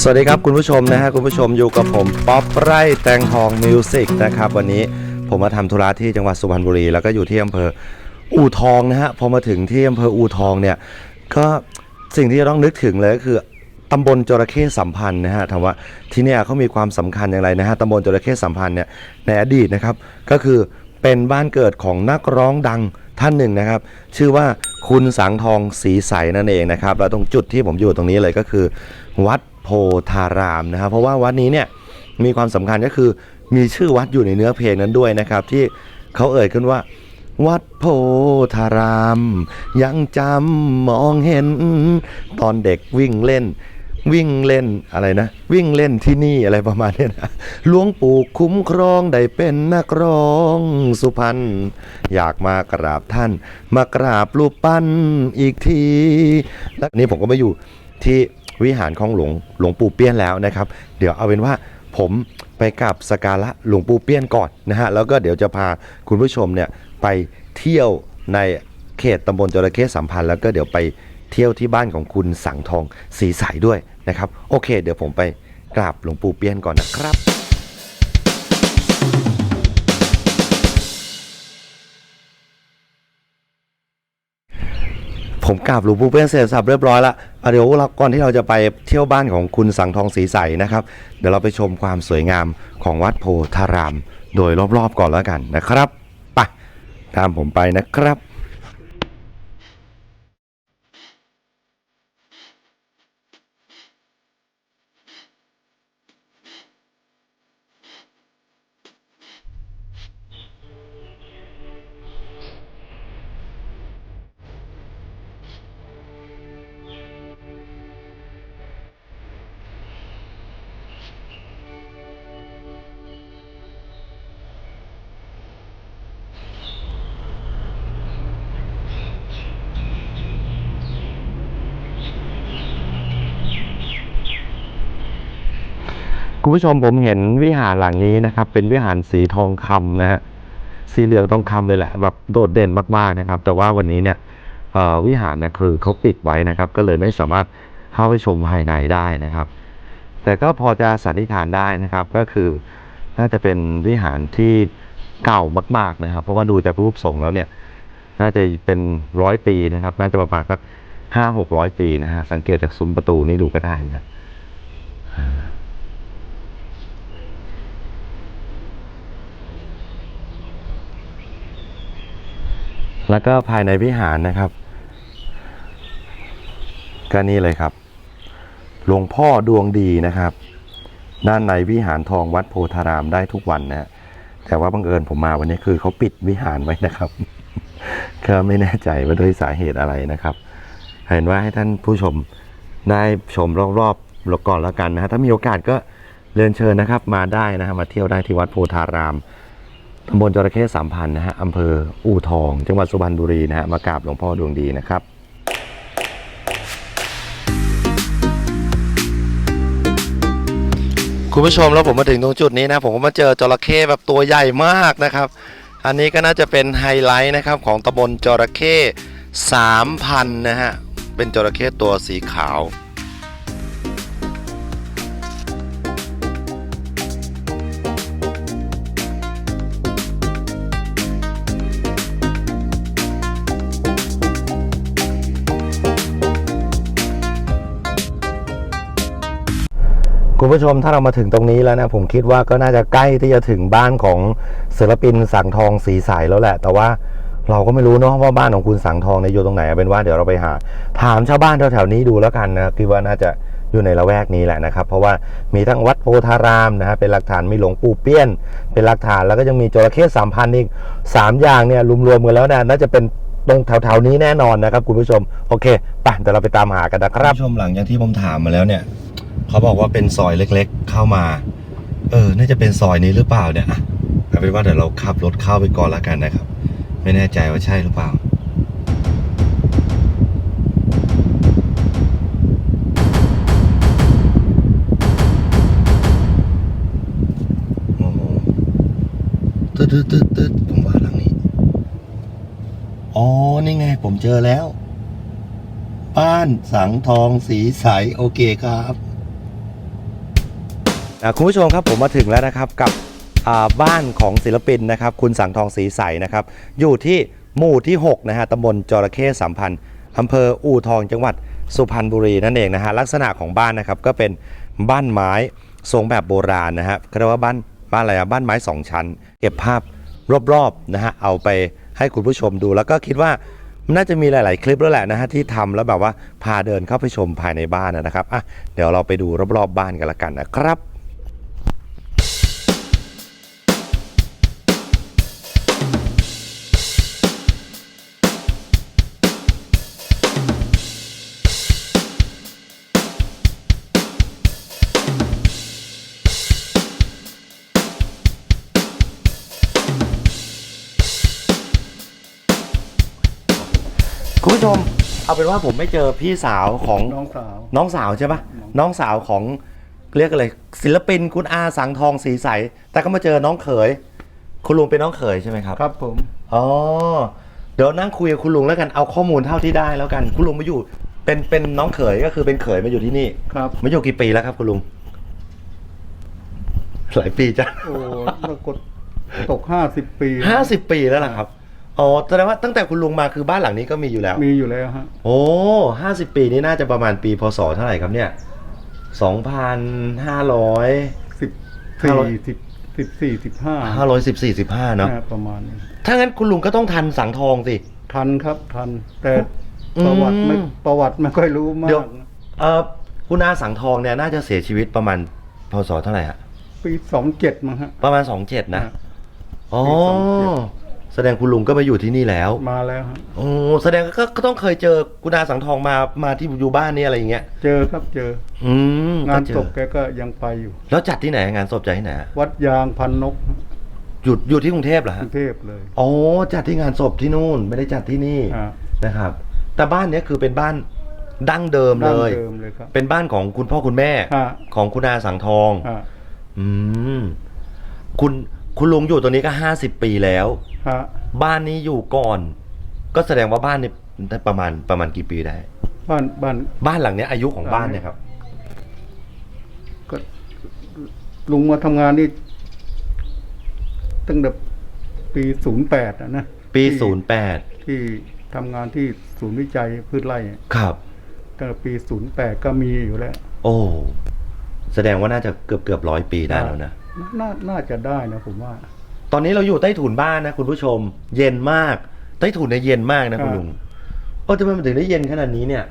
สวัสดีครับคุณผู้ชมนะฮะคุณผู้ชมอยู่กับผมป๊อปไร่แตงทองมิวสิกนะครับวันนี้ผมมาทำธุระที่จังหวัดสุพรรณบุรี แล้วก็อยู่ที่อำเภออู่ทองนะฮะพอมาถึงที่อำเภออู่ทองเนี่ยก็สิ่งที่จะต้องนึกถึงเลยก็คือตำบลจระเข้สัมพันธ์นะฮะถามว่าที่เนี่ยเขามีความสำคัญอย่างไรนะฮะตำบลจระเข้สัมพันธ์เนี่ยในอดีตนะครับก็คือเป็นบ้านเกิดของนักร้องดังท่านหนึ่งนะครับ ชื่อว่าคุณสังทองศรีใสนั่นเองนะครับแล้วตรงจุดที่ผมอยู่ตรงนี้เลยก็คือ วัด โพธารามนะครับ เพราะว่าวัดนี้เนี่ยมีความสำคัญก็คือมีชื่อวัดอยู่ในเนื้อเพลงนั้นด้วยนะครับ ที่เขาเอ่ยขึ้นว่า วัดโพธาราม ยังจำมองเห็น ตอนเด็กวิ่งเล่น วิ่งเล่นอะไรนะ วิ่งเล่นที่นี่อะไรประมาณนี้นะหลวงปู่คุ้มครองได้เป็นนักร้องสุพรรณอยากมากราบท่าน มากราบรูปปั้นอีกทีแล้วนี้ผมก็มาอยู่ที่ วิหารของหลวงหลวงปู่เปี้ยนแล้วนะครับ เดี๋ยวเอาเป็นว่าผมไปกราบสกการะหลวงปู่เปี้ยนก่อนนะฮะแล้วก็เดี๋ยวจะพาคุณผู้ชมเนี่ยไปเที่ยวในเขตตำบลจระเข้สัมพันธ์แล้วก็เดี๋ยวไปเที่ยวที่บ้านของคุณสังทองสีใสด้วยนะครับ โอเค เดี๋ยวผมไปกราบหลวงปู่เปี้ยนก่อนนะครับ ผมกราบหลวงปู่เปี้ยนเสร็จสับเรียบร้อยแล้วอะเดี๋ยวเราก่อนที่เราจะไปเที่ยวบ้านของคุณสังทองสีใสนะครับ เดี๋ยวเราไปชมความสวยงามของวัดโพธาราม โดยรอบๆก่อนแล้วกันนะครับไปตามผมไปนะครับ คุณผู้ชมผมเห็นวิหารหลังนี้นะครับ เป็นวิหารสีทองคำนะฮะสีเหลืองทองคำเลยแหละแบบโดดเด่นมากๆนะครับ แต่ว่าวันนี้เนี่ยเอ่อวิหารเนี่ยคือเขาปิดไว้นะครับ ก็เลยไม่สามารถเข้าไปชมภายในได้นะครับ แต่ก็พอจะสันนิษฐานได้นะครับ ก็คือน่าจะเป็นวิหารที่เก่ามาก ๆนะครับ เพราะว่าดูจากรูปทรงแล้วเนี่ย น่าจะเป็นร้อยปีนะครับ น่าจะประมาณสักห้าหกร้อยปีนะฮะสังเกตจากซุ้มประตูนี่ดูก็ได้นะ แล้วก็ภายในวิหารนะครับ ก็นี่เลยครับ หลวงพ่อดวงดีนะครับ ด้านในวิหารทองวัดโพธารามได้ทุกวันนะแต่ว่าบังเอิญผมมาวันนี้คือเขาปิดวิหารไว้นะครับก็ไม่แน่ใจว่าด้วยสาเหตุอะไรนะครับ เห็นว่าให้ท่านผู้ชมได้ชมรอบๆก่อนแล้วกันนะฮะถ้ามีโอกาสก็เรียนเชิญนะครับมาได้นะฮะมาเที่ยวได้ที่วัดโพธาราม ตำบลจระเข้สามพันนะฮะอำเภออู่ทอง จังหวัดสุพรรณบุรีนะฮะมากราบหลวงพ่อดวงดีนะครับคุณผู้ชมแล้วผมมาถึงตรงจุดนี้นะผมก็มาเจอจระเข้แบบตัวใหญ่มากนะครับ อันนี้ก็น่าจะเป็นไฮไลท์นะครับของตำบลจระเข้สามพันนะฮะเป็นจระเข้ตัวสีขาว คุณผู้ชมถ้าเรามาถึงตรงนี้แล้วนะผมคิดว่าก็น่าจะใกล้ที่จะถึงบ้านของศิลปินสังทองสีใสแล้วแหละ แต่ว่าเราก็ไม่รู้เนาะว่าบ้านของคุณสังทองเนี่ยอยู่ตรงไหนเป็นว่าเดี๋ยวเราไปหา ถามชาวบ้านแถวๆนี้ดูแล้วกันนะคิดว่าน่าจะอยู่ในละแวกนี้แหละนะครับ เพราะว่ามีทั้งวัดโพธารามนะฮะเป็นหลักฐานมีหลวงปู่เปี้ยน เป็นหลักฐานแล้วก็ยังมีจระเข้สามพันอีกสามอย่างเนี่ยรวมๆกันแล้วนะน่าจะเป็นตรงแถวๆนี้แน่นอนนะครับคุณผู้ชมโอเคไปเดี๋ยวเราไปตามหากันนะครับผู้ชมหลังจากที่ผมถามมาแล้วเนี่ย เขาบอกว่าเป็นซอยเล็กๆ เข้ามา เออ น่าจะเป็นซอยนี้หรือเปล่าเนี่ยอะเอาเป็นว่าเดี๋ยวเราขับรถเข้าไปก่อนละกันนะครับ ไม่แน่ใจว่าใช่หรือเปล่าโอ้โหตึ๊ดตึ๊ดตึ๊ดตึ๊ดผมว่าหลังนี้ อ๋อ นี่ไงผมเจอแล้ว บ้านสังทองสีใส โอเคครับ อะคุณผู้ชมครับผมมาถึงแล้วนะครับกับอ่าบ้านของศิลปินนะครับคุณสังทองสีใสนะครับอยู่ที่หมู่ที่6นะฮะตำบลจระเข้สัมพันธ์อำเภออู่ทองจังหวัดสุพรรณบุรีนั่นเองนะฮะลักษณะของบ้านนะครับก็เป็นบ้านไม้ทรงแบบโบราณนะฮะเขาเรียกว่าบ้านบ้านอะไรอะบ้านไม้สองชั้น เก็บภาพรอบๆนะฮะเอาไปให้คุณผู้ชมดู แล้วก็คิดว่าน่าจะมีหลาย ๆ คลิปแล้วแหละนะฮะที่ทำแล้วแบบว่าพาเดินเข้าไปชมภายในบ้านนะครับอะเดี๋ยวเราไปดูรอบๆบ้านกันละกันนะครับ คุณผู้ชม เอาเป็นว่าผมไม่เจอพี่สาวของน้องสาว น้องสาวใช่ปะน้องสาวของเรียกอะไรศิลปินคุณอาสังทองสีใส แต่ก็มาเจอน้องเขย คุณลุงเป็นน้องเขยใช่ไหมครับ ครับผม อ๋อ เดี๋ยวนั่งคุยกับคุณลุงแล้วกัน เอาข้อมูลเท่าที่ได้แล้วกัน คุณลุงมาอยู่ เป็น เป็นน้องเขยก็คือเป็นเขยมาอยู่ที่นี่ ครับ มาอยู่กี่ปีแล้วครับ คุณลุง หลายปีจ้ะโอ้ปรากฏตกห้าสิบปีห้าสิบปีแล้วล่ะครับ อ๋อแสดงว่าตั้งแต่คุณลุงมาคือบ้านหลังนี้ก็มีอยู่แล้ว มีอยู่แล้วฮะโอ้ห้าสิบปีนี่น่าจะประมาณปีพศเท่าไหร่ครับเนี่ยสองพันห้าร้อย สิบห้าร้อยสี่สิบสิบสี่สิบห้าห้าร้อยสิบสี่สิบห้าเนาะประมาณนี้ถ้างั้นคุณลุงก็ต้องทันสังทองสิ ทันครับทัน แต่อืม ประวัติไม่ประวัติไม่ค่อยรู้มาเดี๋ยวกเออคุณอาสังทองเนี่ยน่าจะเสียชีวิตประมาณพศเท่าไหร่ฮะปีสองเจ็ดมั้งฮะ ประมาณสองเจ็ดนะฮะอ๋อปี27 แสดงคุณลุงก็มาอยู่ที่นี่แล้วมาแล้วฮะโอ้แสดงก็ก็ต้องเคยเจอคุณอาสังทองมามาที่อยู่บ้านนี่อะไรอย่างเงี้ย เจอครับเจอ อืมงานก็เจศอพแกก็ยังไปอยู่ แล้วจัดที่ไหนงานศพจัดที่ไหนฮะวัดยางพันนกหยุดอยู่ที่กรุงเทพเหรอกฮะรุงเทพเลยอ๋อจัดที่งานศพที่นู่นไม่ได้จัดที่นี่ฮะนะครับ แต่บ้านเนี้ยคือเป็นบ้านดั้งเดิมดั้เลงย เดิมเลยครับ เป็นบ้านของคุณพ่อคุณแม่ฮะของคุณอาสังทองฮะอืมคุณ คุณลุงอยู่ตัวนี้ก็ห้าสิบปีแล้ว ฮะบ้านนี้อยู่ก่อน ก็แสดงว่าบ้านนี้ประมาณประมาณกี่ปีได้ บ้านบ้าน บ้านหลังเนี้ยอายุของบ้านเนี่ยครับ ก็ลุงมาทำงานนี่ตั้งแต่ปีศูนย์แปดนะปีที่ศูนย์แปดที่ทำงานที่ศูนย์วิจัยพืชไร่ครับ ตั้งแต่ปีศูนย์แปดก็มีอยู่แล้ว โอ้ แสดงว่าน่าจะเกือบเกือบร้อยปีได้แล้วนะ น่าน่าจะได้นะผมว่า ตอนนี้เราอยู่ใต้ถุนบ้านนะคุณผู้ชม เย็นมาก ใต้ถุนเนี่ยเย็นมากนะคุณครับลุงเออทำไมมันถึงได้เย็นขนาดนี้เนี่ย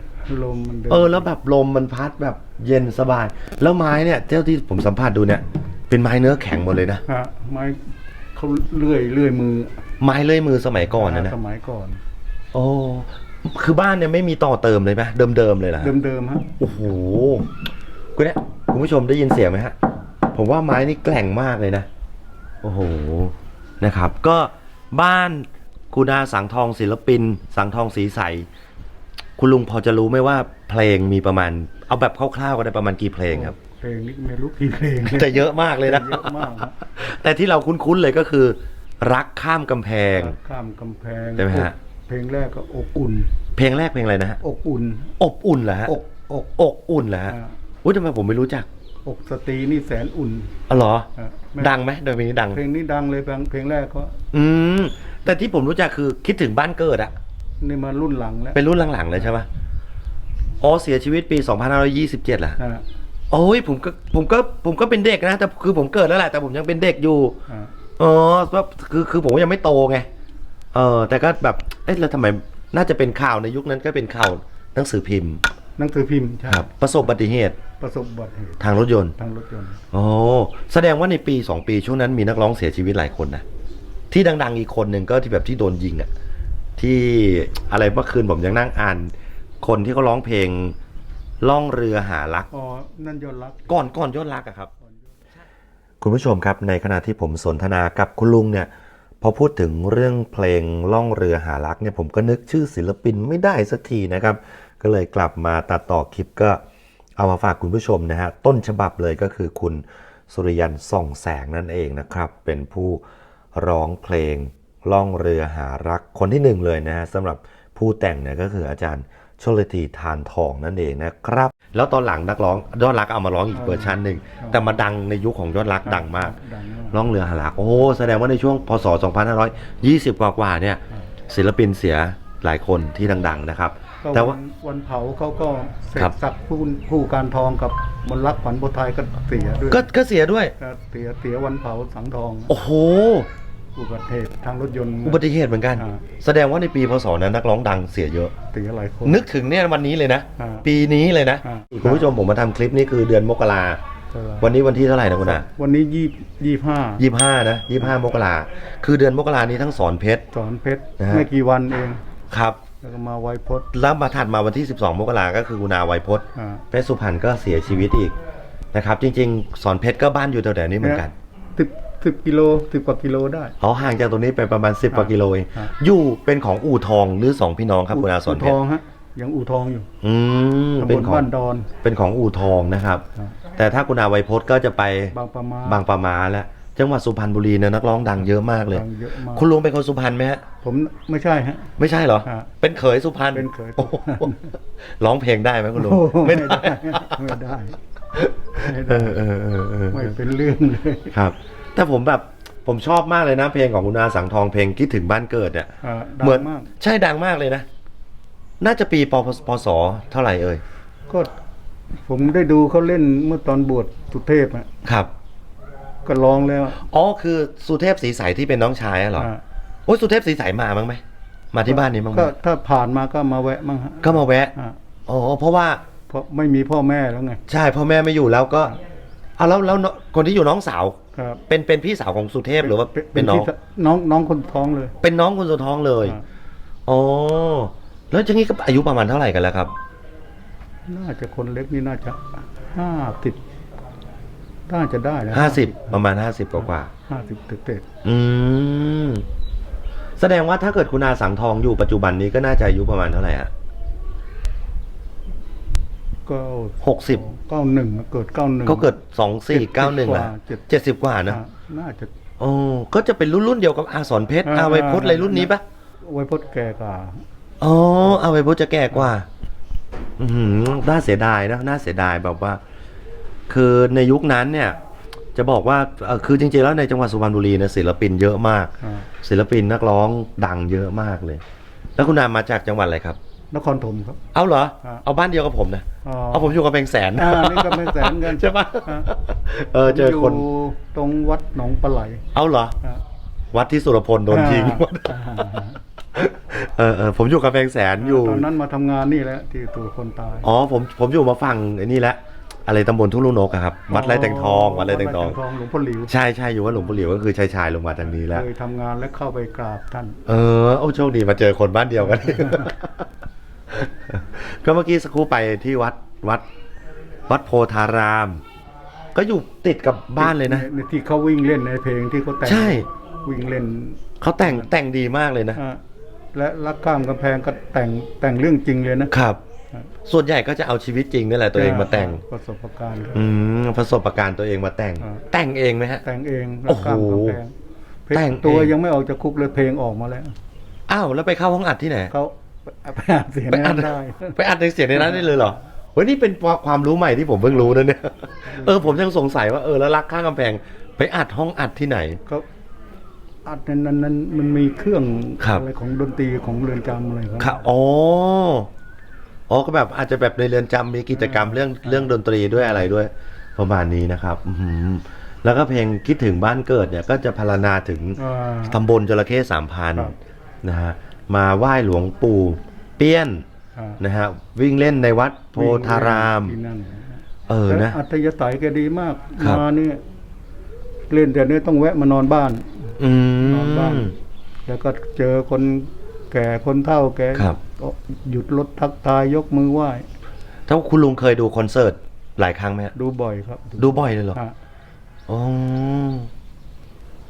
ลมมันเดินเออแล้วแบบลมมันพัดแบบเย็นสบาย แล้วไม้เนี่ยเจ้าที่ผมสัมผัสดูเนี่ย เป็นไม้เนื้อแข็งหมดเลยนะฮะไม้เขาเลื่อยเลื่อยมือไม้เลื่อยมือสมัยก่อนนะนะสมัยก่อน โอ้คือบ้านเนี่ยไม่มีต่อเติมเลยไหมเดิมๆเลยเหรอฮะเดิมๆฮะโอ้โหคุณเนี่ยคุณผู้ชมได้ยินเสียงไหมฮะ ผมว่าไม้นี่แกร่งมากเลยนะ โอ้โห นะครับ ก็บ้านคุณอาสังทองศิลปิน สังทองสีใส คุณลุงพอจะรู้ไหมว่าเพลงมีประมาณ เอาแบบคร่าวๆก็ได้ประมาณกี่เพลงครับ เพลงนี้ไม่รู้กี่เพลงเลยแต่เยอะมากเลยนะ เยอะมากครับแต่ที่เราคุ้นๆเลยก็คือ รักข้ามกำแพง ข้ามกำแพงใช่ไหมฮะ เพลงแรกก็อบอุ่น เพลงแรกเพลงอะไรนะฮะ อบอุ่น อบอุ่นเหรอฮะ อกอกอกอุ่นเหรอฮะอ่า อุ้ยทำไมผมไม่รู้จัก อกสตรีนี่แสนอุ่นอ๋อเหรออะไม่ดังไหมโดยเพลงนี้ดัง เพลงนี้ดังเลยเพลงเพลงแรกก็อืม แต่ที่ผมรู้จักคือคิดถึงบ้านเกิดอะนี่มารุ่นหลังแล้วเป็นรุ่นหลังๆเลยใช่ปะอ๋อเสียชีวิตปี 2527แหละอะโอ้ยผมก็ผมก็ผมก็เป็นเด็กนะ แต่คือผมเกิดแล้วแหละแต่ผมยังเป็นเด็กอยู่ อะอ๋อแบบคือคือผมยังไม่โตไง เออแต่ก็แบบ เอ๊ะแล้วทำไมน่าจะเป็นข่าวในยุคนั้นก็เป็นข่าวหนังสือพิมพ์ หนังสือพิมพ์ใช่ครับ ประสบอุบัติเหตุประสบอุบัติเหตุทางรถยนต์ทางรถยนต์อ๋อแสดงว่าในปีสองปีช่วงนั้นมีนักร้องเสียชีวิตหลายคนนะที่ดัง ๆ อีกคนหนึ่งก็ที่แบบที่โดนยิงอะที่อะไรเมื่อคืนผมยังนั่งอ่าน คนที่เขาร้องเพลงล่องเรือหารัก อ๋อนั่นยอดรัก ก่อนก่อนยอดรักอะครับ คุณผู้ชมครับในขณะที่ผมสนทนากับคุณลุงเนี่ยพอพูดถึงเรื่องเพลงล่องเรือหารักเนี่ยผมก็นึกชื่อศิลปินไม่ได้สักทีนะครับ ก็เลยกลับมาตัดต่อคลิปก็เอามาฝากคุณผู้ชมนะฮะ ต้นฉบับเลยก็คือคุณสุริยันส่องแสงนั่นเองนะครับ เป็นผู้ร้องเพลงล่องเรือหารักคนที่หนึ่งเลยนะฮะสำหรับผู้แต่งเนี่ยก็คืออาจารย์ชลทีทานทองนั่นเองนะครับ แล้วตอนหลังนักร้องยอดรักเอามาร้องอีกเวอร์ชันหนึ่งแต่มาดังในยุคของยอดรักดังมากดังมากล่องเรือหาหลักโอ้แสดงว่าในช่วงพศ 2520 กว่าๆเนี่ยศิลปินเสียหลายคนที่ดัง ๆ นะครับก็ แต่ว่านวันเผาเขาก็เสกครับศักดิ์ผู้ผู้การทองกับมนต์รักขวัญโพธิ์ไทยก็เสียด้วยก็ก็เสียด้วยก็เสียเสียวันเผาสังทอง โอ้โหอุบัติเหตุทางรถยนต์อุบัติเหตุเหมือนกันอ่าแสดงว่าในปีพศนั้นนักร้องดังเสียเยอะเสียหลายคนนึกถึงเนี่ยวันนี้เลยนะอ่าปีนี้เลยนะอ่าคุณผู้ชมผมมาทำคลิปนี้คือเดือนมกราเท่าไหร่วันนี้วันที่เท่าไหร่นะคุณอาวันนี้ยี่ยี่ห้ายี่ห้านะยี่ห้ามกราคือเดือนมกรานี้ทั้งสอนเพชรสอนเพชรนะฮะไม่กี่วันเองครับ แล้วก็มาไวพจน์แล้วมาถัดมาวันที่ 12 มกราก็คือคุณอาไวยพจน์อ่าเพชรสุพรรณก็เสียชีวิตอีกนะครับ จริง ๆ สอนเพชรก็บ้านอยู่แถวๆนี้เหมือนกันสิบสิบกิโลสิบกว่ากิโลได้ เขาห่างจากตรงนี้ไปประมาณ 10กว่ากิโลเองอ่าอยู่เป็นของอู่ทองหรือสองพี่น้องครับคุณอาสอนเพทชอรงฮะยังอู่ทองอยู่อืมตำบเป็นลของ บ้านดอน เป็นของอู่ทองนะครับอ่าแต่ถ้าคุณอาไวยพจน์ก็จะไปบางประมาณบางปะมาแล้ว จังหวัดสุพรรณบุรีเนี่ยนักร้องดังเยอะมากเลย ดังเยอะมาก คุณลุงเป็นคนสุพรรณไหมฮะ ผมไม่ใช่ฮะ ไม่ใช่เหรออ่าเป็นเขยสุพรรณเป็นเขย โอ้โหร้องเพลงได้ไหมคุณลุง โอ้โหไม่ได้ ไม่ได้ ไม่เอได้ อเออเออเออไม่เป็นเรื่องเลย ครับ แต่ผมแบบ ผมชอบมากเลยนะ เพลงของคุณอาสังทองเพลงคิดถึงบ้านเกิดเนี่ยอ่าเหมืดัอนงมาก ใช่ดังมากเลยนะ น่าจะปีปพพศเท่าไหร่เอ่ย ก็ผมได้ดูเขาเล่นเมื่อตอนบวชสุเทพอะครับ ก็ร้องแล้วอ๋อคือสุเทพสีใสที่เป็นน้องชายอะเหรออ่าโอ้ยสุเทพสีใสมาบ้างไหมมาที่บ้านนี้บ้างไหมก็ถ้าผ่านมาก็มาแวะมั่งฮะก็มาแวะอ่าอ๋อเพราะว่าเพราะไม่มีพ่อแม่แล้วไงใช่พ่อแม่ไม่อยู่แล้วก็เอาแล้วแล้วคนที่อยู่น้องสาว ครับเป็นเป็นพี่สาวของสุเทพหรือว่าเป็นน้อง พี่น้องน้องคนท้องเลย เป็นน้องคนสุดท้องเลยอ่า อ๋อแล้วอย่างนี้ก็อายุประมาณเท่าไหร่กันแล้วครับ น่าจะคนเล็กนี่น่าจะห้าสิบ น่าจะได้นะห้าสิบประมาณห้าสิบกว่าห้าสิบเต็มๆอืมแสดงว่าถ้าเกิดคุณอาสังทองอยู่ปัจจุบันนี้ก็น่าจะอายุประมาณเท่าไหร่ฮะๆก็หกสิบเก้าหนึ่งเกิดเก้าหนึ่งก็เกิดสองสี่เก้าหนึ่งกละว่าเจ็ดเจ็ดสิบกว่านะน่าจะโอ้ก็จะเป็นรุ่นรุ่นเดียวกับอาสอนเพชรอาไวพจน์อะไรรุ่นนี้ปะไว้พดแก่กว่าอ๋ออาไวพจน์จะแก่กว่า อือหือน่าเสียดายนะน่าเสียดายแบบว่า คือในยุคนั้นเนี่ยจะบอกว่าเอ่อคือจริงๆแล้วในจังหวัดสุพรรณบุรีเนี่ยศิลปินเยอะมาก อ่าศิลปินนักร้องดังเยอะมากเลย แล้วคุณนามมาจากจังหวัดอะไรครับ นครถมครับ เอาเหรอ อ่าเอาบ้านเดียวกับผมนะ อ๋อเอาผมอยู่กับแบงแสนอ่านี่ก็ไม่แสนกันใช่ปะอ่า เออเจอคนผมยู่ตรงวัดหนองปลาไหลเอาเหรอ อ่า วัดที่สุรพลโดนทิ้งอ่า เออเออผมอยู่กับแบงแสนอยู่ ตอนนั้นมาทำงานนี่แหละที่ตัวคนตาย อ๋อผมผมอยู่มาฝั่งไอ้นี่แหละ อะไรตำบลทุ่งลูกนกอะครับวัดไรแต่งทองวัดไรแต่งทองวัดไร่หลวงพ่อหลิวใช่ใช่อยู่ว่าหลวงปู่หลิวก็คือชายชายลงมาทางนี้แล้วเคยทำงานและเข้าไปกราบท่าน เออโอ้โชคดีมาเจอคนบ้านเดียวกัน ก็เมื่อกี้สักครู่ไปที่วัดวัด วัดโพธาราม ก็อยู่ติดกับบ้านเลยนะใที่เขาวิ่งเล่นในเพลงที่เขาแต่งใช่วิ่งเล่นเขาแต่งแต่งดีมากเลยนะอ่าและรักข้ามกำแพงก็แต่งแต่งเรื่องจริงเลยนะครับครับ ส่วนใหญ่ก็จะเอาชีวิตจริงนี่แหละตัวเองมาแต่งประสบการณ์ครับอืมประสบการณ์ตัวเองมาแต่งอ่าแต่งเองไหมฮะ แต่งเองโอ้รักโหข้ามกำแพงเพลงแต่งตัวเองยังไม่ออกจากคุกเลยเพลงออกมาแล้วอ้าวแล้วไปเข้าห้องอัดที่ไหนเขาไปอ่านเสียงไปอันั้ดนได้ไปอัดในเสียงในนั้นได้เลยเหรอเฮ้ยนี่เป็นความรู้ใหม่ที่ผมเพิ่งรู้นะเนี่ยเออผมยังสงสัยว่าเออแล้วรักข้างกำแพง ไปอัดห้องอัดที่ไหนเขาอัดนั้นนั้นนั้นมันมีเครื่องครับอะไรของดนตรีของเรือนจำอะไรครับค่ะอ๋อ อ๋อก็แบบอาจจะแบบในเรือนจำมีกิจกรรมเรื่องเรื่องดนตรีด้วยอะไรด้วย ประมาณนี้นะครับอือหือแล้วก็เพลงคิดถึงบ้านเกิดเนี่ยก็จะพรรณนาถึงอ่า ตำบลจระเข้สามพันครับ นะฮะมาไหว้หลวงปู่เปี้ยนอ่านะฮะวิ่งเล่นในวัดโพธาราม ที่นั่นเออแล้วนะอัธยาศัยแกดีมาก ครับ มาเนี่ยเล่นแต่เนี่ยต้องแวะมานอนบ้าน อืนอนบ้านมแล้วก็เจอคนแก่คนเฒ่าแกครับ ก็หยุดรถทักทายยกมือไหว้ถ้าคุณลุงเคยดูคอนเสิร์ตหลายครั้งไหมฮะดูบ่อยครับดูบ่อยเลยเหรออะอ๋อ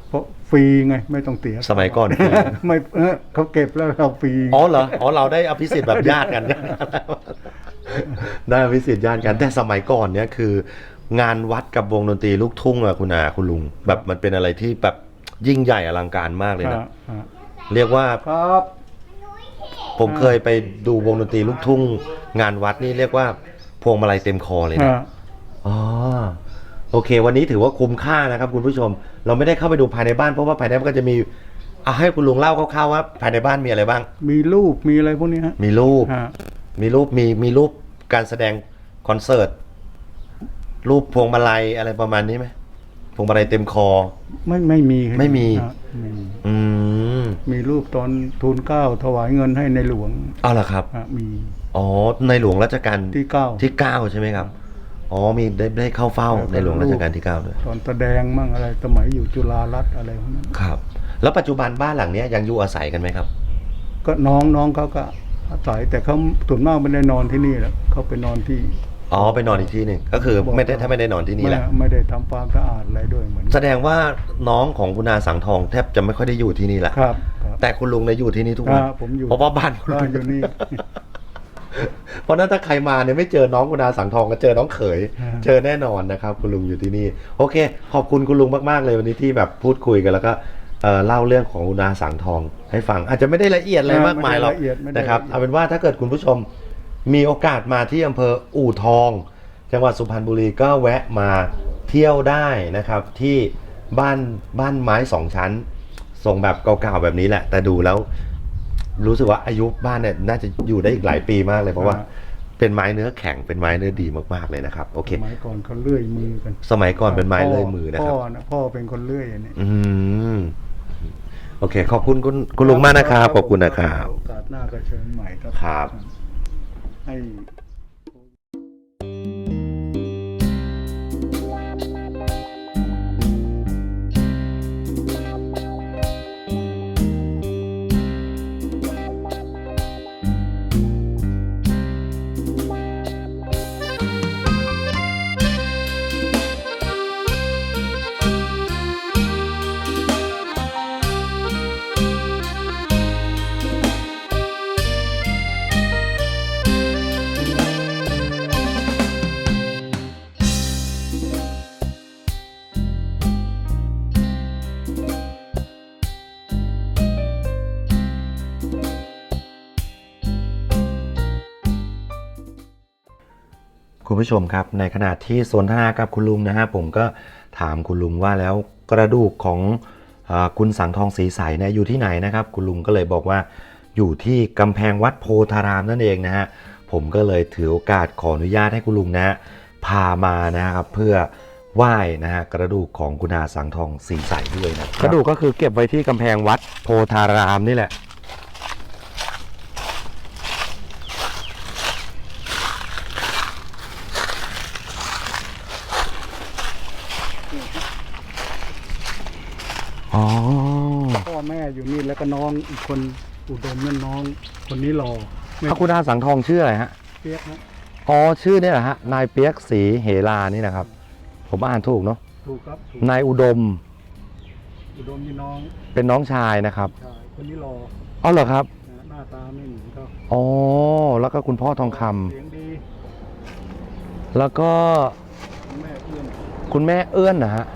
เพราะฟรีไงไม่ต้องเสียสมัยก่อนฟรีไม่เออเขาเก็บแล้วเราฟรี อ๋อเหรอ อ๋อเราได้อภิสิทธิ์แบบญาติกัน ได้อภิสิทธิ์ญาติกันแต่สมัยก่อนเนี่ยคือ งานวัดกับวงดนตรีลูกทุ่งอะคุณอาคุณลุง แบบมันเป็นอะไรที่แบบยิ่งใหญ่อลังการมากเลยนะอะอะเรียกว่า ครับ ผมเคยไปดูวงดนตรีลูกทุ่งงานวัดนี่เรียกว่าพวงมาลัยเต็มคอเลยนะฮะอ๋อ โอเค วันนี้ถือว่าคุ้มค่านะครับคุณผู้ชม เราไม่ได้เข้าไปดูภายในบ้านเพราะว่าภายในบ้านก็จะมีเอาให้คุณลุงเล่าคร่าวๆว่าภายในบ้านมีอะไรบ้าง มีรูปมีอะไรพวกนี้ฮะ มีรูปฮะมีรูปมีมีรูปการแสดงคอนเสิร์ต รูปพวงมาลัยอะไรประมาณนี้ไหมพวงมาลัยเต็มคอ ไม่ไม่มี ไม่มีฮะไม่มีอื มมีรูปตอนทูลเกล้าถวายเงินให้ในหลวงเอาล่ะครับฮะมีอ๋อ ในหลวงรัชกาลที่เก้า ที่เก้าใช่ไหมครับ อ๋อ มีได้ได้เข้าเฝ้าแล้วก็ในหลวงรัชกาลที่เก้าด้วย ตอนแสดงมั่งอะไรสมัยอยู่จุฬารัตน์อะไรพวกนั้นครับ แล้วปัจจุบันบ้านหลังเนี้ยยังอยู่อาศัยกันไหมครับ ก็น้องน้องเขาก็อาศัยแต่เขาส่วนมากไม่ได้นอนที่นี่แหละเขาไปนอนที่ อ๋อไปนอนอีกที่หนึ่งก็คือไม่ได้ถ้าไม่ได้นอนที่นี่ไม่แหละไม่ได้ทำความสะอาดอะไรด้วยเหมือนแสดงว่าน้องของคุณอาสังทองแทบจะไม่ค่อยได้อยู่ที่นี่แหละครับครับ แต่คุณลุงเนี่ยอยู่ที่นี่ทุกวันอ่าผมอยู่ เพราะว่าบ้านคุณบ้านอยู่นี่ เพราะฉะนั้นถ้าใครมาเนี่ยไม่เจอน้องคุณอาสังทองก็เจอน้องเขย อ่า เจอแน่นอนนะครับ คุณลุงอยู่ที่นี่ โอเค ขอบคุณคุณลุงมากๆเลยวันนี้ที่แบบพูดคุยกันแล้วก็เอ่อเล่าเรื่องของคุณอาสังทองให้ฟัง อาจจะไม่ได้ละเอียดอะไรมากมายหรอกไได้ละเอียดไม่ได้นะครับละเอียดเอาเป็นว่าถ้าเกิดคุณผู้ชม มีโอกาสมาที่อำเภออู่ทอง จังหวัดสุพรรณบุรีก็แวะมาเที่ยวได้นะครับ ที่บ้านบ้านไม้สองชั้นทรงแบบเก่าๆแบบนี้แหละ แต่ดูแล้วรู้สึกว่าอายุบ้านเนี่ยน่าจะอยู่ได้อีกหลายปีมากเลยเพราะว่าเป็นไม้เนื้อแข็งเป็นไม้เนื้อดีมากๆเลยนะครับโอเค สมัยก่อนเขาเลื่อยมือกันสมัยก่อนเป็นไม้เลื่อยมือนะครับพ่อนะพ่อเป็นคนเลื่อยอันนี้อืมโอเค ขอบคุณคุณคุณลุงมากนะครับขอบคุณนะครับโอกาสหน้าก็เชิญใหม่ครับ ค คุณผู้ชมครับ ในขณะที่สนทนากับคุณลุงนะฮะผมก็ถามคุณลุงว่าแล้วกระดูกของอคุณสังทองสีใสเนี่ยอยู่ที่ไหนนะครับ คุณลุงก็เลยบอกว่าอยู่ที่กำแพงวัดโพธารามนั่นเองนะฮะผมก็เลยถือโอกาสขออนุญาตให้คุณลุงนะฮะพามานะครับเพื่อไหว้นะฮะกระดูกของคุณอาสังทองสีใสด้วยนะกระดูกก็คือเก็บไว้ที่กำแพงวัดโพธารามนี่แหละ อ๋อ พ่อแม่อยู่นี่แล้วก็น้องอีกคนอุดมนั่นน้อง คนนี้รอไม่พระคุณอาสังทองชื่ออะไรฮะ เปียกนะอ๋อ ชื่อเนี่ยแหละฮะ นายเปียกศรีเหลานี่นะครับ ผมอ่านถูกเนาะ ถูกครับถูกนายอุดมอุดมนี่น้องเป็นน้องชายนะครับ ชายคนนี้รออ๋อเหรอครับ นะหน้าตาไม่เหมือนเขาอ๋อ แล้วก็คุณพ่อทองคำ เสียงดีแล้วก็แม่เอื้อนคุณแม่เอื้อนนะฮะ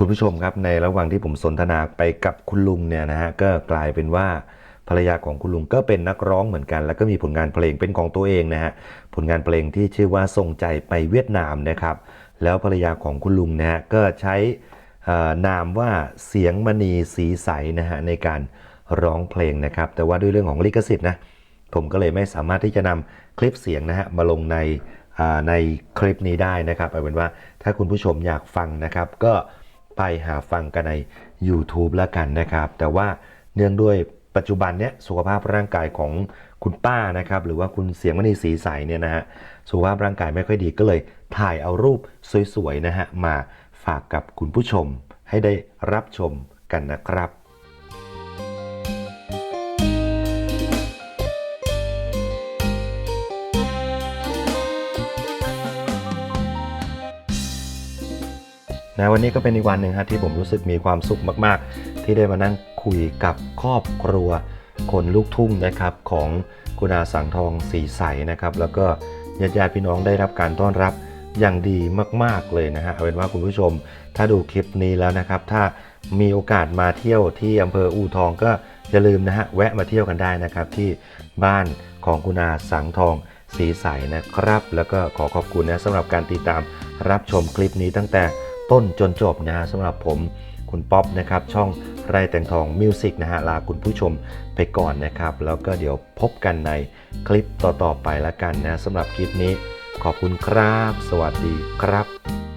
คุณผู้ชมครับในระหว่างที่ผมสนทนาไปกับคุณลุงเนี่ยนะฮะก็กลายเป็นว่าภรรยาของคุณลุงก็เป็นนักร้องเหมือนกัน แล้วก็มีผลงานเพลงเป็นของตัวเองนะฮะผลงานเพลงที่ชื่อว่าส่งใจไปเวียดนามนะครับ แล้วภรรยาของคุณลุงนะฮะก็ใช้นามว่าเสียงมณีสีใสนะฮะในการร้องเพลงนะครับ แต่ว่าด้วยเรื่องของลิขสิทธิ์นะผมก็เลยไม่สามารถที่จะนำคลิปเสียงนะฮะมาลงในในคลิปนี้ได้นะครับเอาเป็นว่าถ้าคุณผู้ชมอยากฟังนะครับ ก็ ไปหาฟังกันใน YouTube แล้วกันนะครับ แต่ว่าเนื่องด้วยปัจจุบันเนี้ยสุขภาพร่างกายของคุณป้านะครับ หรือว่าคุณเสียงมณีสีใสเนี่ยนะฮะสุขภาพร่างกายไม่ค่อยดีก็เลยถ่ายเอารูปสวยๆนะฮะมาฝากกับคุณผู้ชมให้ได้รับชมกันนะครับ นะวันนี้ก็เป็นอีกวันหนึ่งฮะที่ผมรู้สึกมีความสุขมาก ๆ ที่ได้มานั่งคุยกับครอบครัวคนลูกทุ่งนะครับของคุณอาสังทองสีใสนะครับ แล้วก็ญาติญาติพี่น้องได้รับการต้อนรับอย่างดีมาก ๆ เลยนะฮะเอาเป็นว่าคุณผู้ชม ถ้าดูคลิปนี้แล้วนะครับ ถ้ามีโอกาสมาเที่ยวที่อำเภออู่ทองก็อย่าลืมนะฮะแวะมาเที่ยวกันได้นะครับ ที่บ้านของคุณอาสังทองสีใสนะครับ แล้วก็ขอขอบคุณนะสำหรับการติดตามรับชมคลิปนี้ตั้งแต่ ต้นจนจบนะฮะสำหรับผมคุณป๊อปนะครับช่องไรแต่งทองมิวสิกนะฮะลาคุณผู้ชมไปก่อนนะครับ แล้วก็เดี๋ยวพบกันในคลิปต่อๆไปแล้วกันนะสำหรับคลิปนี้ขอบคุณครับ สวัสดีครับ